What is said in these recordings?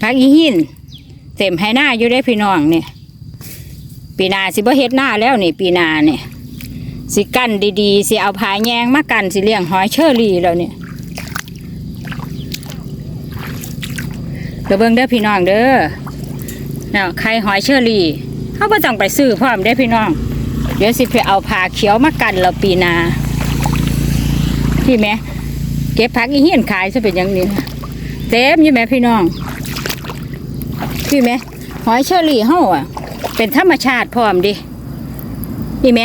พักอีหินเต็มให้หน้าอยู่ได้พี่น้องเนี่ยปีนาสิบ่เฮ็ดหน้าแล้วนี่ปีนาเนี่ยสิกั้นดีๆสิเอาผาแยงมากันสิเลี้ยงหอยเชอรี่แล้วเนี่ยเดี๋ยวเบิ่งเด้อพี่น้องเด้อเน่ะไข่หอยเชอรี่เขาบ่ต้องไปซื้อพร้อมได้พี่น้อง เดี๋ยวสิไปเอาผาเขียวมากันแล้วปีนาพี่แม่เก็บผักอีเหียนขายซะเป็นอย่างนี้เต็มอยู่แม่พี่น้อง พี่ไหมหอยเชอรี่เฮาอะ เป็นธรรมชาติพร้อมดินี่ไหม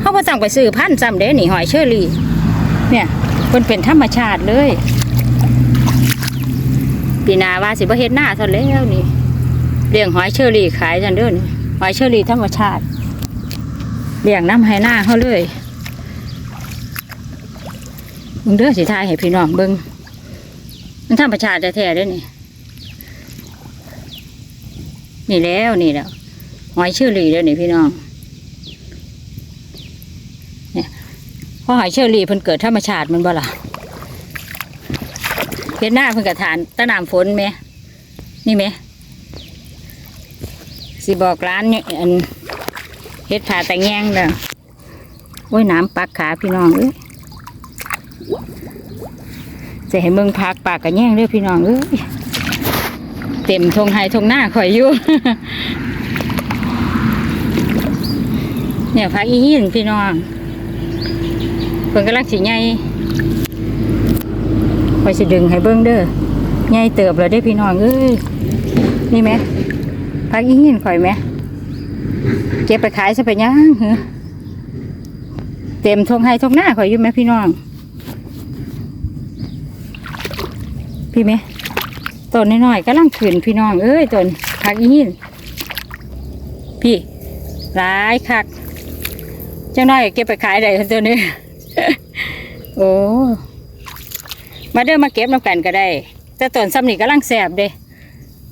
เฮาบ่ต้องไปซื้อพันธุ์ซ้ำเด้นี่หอยเชอรี่ เนี่ยมันเป็นธรรมชาติเลยปีนาว่าสิบ่เฮ็ดหน้าเท่าแล้วนี่เลี้ยงหอยเชอรี่ขายจังเด้อนี่หอยเชอรี่ธรรมชาติเลี้ยงน้ำให้หน้าเฮาเลยมึงเด้อสิทายให้พี่น้องเบิงมันธรรมชาติแท้ๆเด้อนี่ นี่แล้วนี่แล้วหอยเชอรี่แล้วนี่พี่น้องเนี่ยพราะหอยเชอรี่เพิ่นเกิดธรรมชาติมันบ่ล่ะเห็นหน้าเพิ่นกระฐานตะนามฝนไหมนี่ไหมสิบอกร้านเนี่ยอันเฮ็ดผ่าแต่แงงเด้อโอ้ยน้ำปักขาพี่น้องเอ้ยจะให้เมืองพักปากกระแยงเด้อพี่น้องเอ้ย เต็มทงไฮทงหน้าข่อยอยู่ เนี่ยพักอีหินพี่น้องเพิ่นกำลังสิใหญ่ข่อยสิดึงให้เบิ่งเด้อใหญ่เติบแล้วได้พี่น้องเอ้ยนี่ไหมพักอีหินข่อยไหมเก็บไปขายซะไปยังเหรอเต็มทงไฮทงหน้าข่อยอยู่ไหมพี่น้องพี่ไหม ต้นน้อยๆก็ลังขืนพี่น้องเอ้ยต้นผักอีหินพี่หลายคักเจ้าน้อยเก็บไปขายได้ตัวนี้ โอ้มาเด้อมาเก็บน้ำกันก็ได้ แต่ต้นซ้ำนี่ก็ลังแสบเด้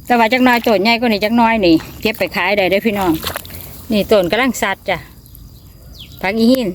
แต่ว่าจักน้อยต้นใหญ่ก็นี่จักน้อยนี่เก็บไปขายได้เด้พี่น้อง นี่ต้นก็ลังสัดจ้ะผักอีหิน